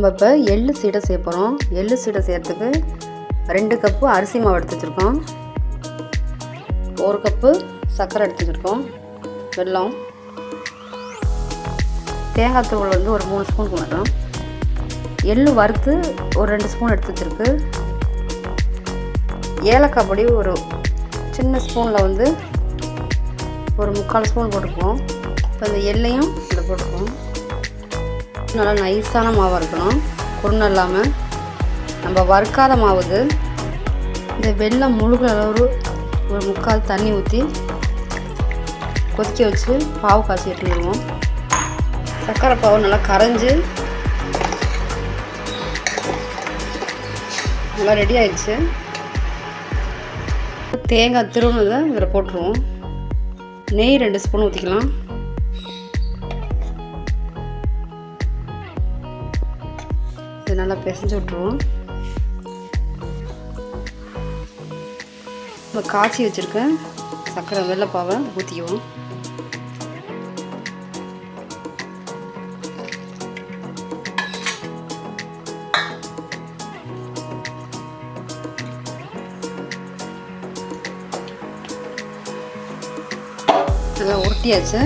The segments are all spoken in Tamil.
நம்ம இப்போ எள்ளு சீடை செய்ய போகிறோம் எள்ளு சீடை செய்கிறதுக்கு ரெண்டு கப்பு அரிசி மாவு எடுத்து வச்சுருக்கோம். ஒரு கப்பு சர்க்கரை எடுத்து வச்சுருக்கோம். வெல்லம். தேங்காய் தூள் வந்து ஒரு மூணு ஸ்பூன் மட்டும் எள்ளு வறுத்து ஒரு ரெண்டு ஸ்பூன் எடுத்து வச்சுருக்கு. ஏலக்காய் பொடி ஒரு சின்ன ஸ்பூனில் வந்து ஒரு முக்கால் ஸ்பூன் போட்டுக்குவோம். இப்போ இந்த எள்ளையும் இதில் போட்டுக்குவோம். நல்லா நைஸான மாவாக இருக்கணும். குருணை இல்லாமல். நம்ம வறுக்காத மாவு இந்த வெள்ளம் முழுகிற அளவு ஒரு முக்கால் தண்ணி ஊற்றி கொதிக்க வச்சு பாவு காய்ச்சி எடுத்துருவோம் சர்க்கரை பாவு நல்லா கரைஞ்சி நல்லா ரெடி ஆயிடுச்சு. தேங்காய் திருவுனதை இதில் போட்டுருவோம். நெய் ரெண்டு ஸ்பூன் ஊற்றிக்கலாம் இது நல்லா பிசைஞ்சு விட்ருவோம் இப்போ காய்ச்சி வச்சுருக்கேன் சர்க்கரை வெள்ளைப்பாவை ஊற்றிக்குவோம் நல்லா உருட்டியாச்சு.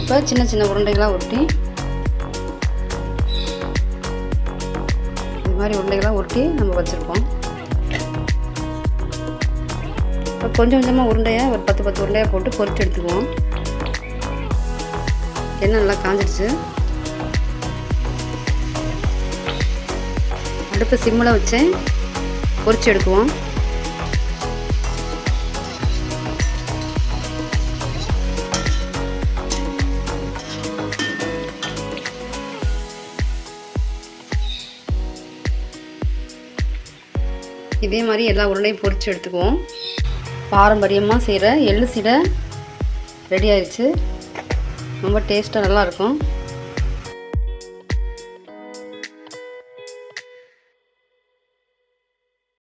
இப்போ சின்ன சின்ன உருண்டைகளாக உருட்டி மாதிரி உருண்டைகளாக உருட்டி நம்ம வச்சுருப்போம். இப்போ கொஞ்சம் கொஞ்சமாக உருண்டையை ஒரு பத்து பத்து உருண்டையாக போட்டு பொறிச்சு எடுத்துக்குவோம். எண்ணெய் நல்லா காஞ்சிடுச்சு. அடுப்பு சிம்மில் வச்சு பொறிச்சு எடுக்குவோம். இதே மாதிரி எல்லா உருளையும் பொறிச்சு எடுத்துக்குவோம். பாரம்பரியமாக செய்கிற எள்ளு சீடை ரெடி ஆயிடுச்சு ரொம்ப டேஸ்ட்டாக நல்லாயிருக்கும்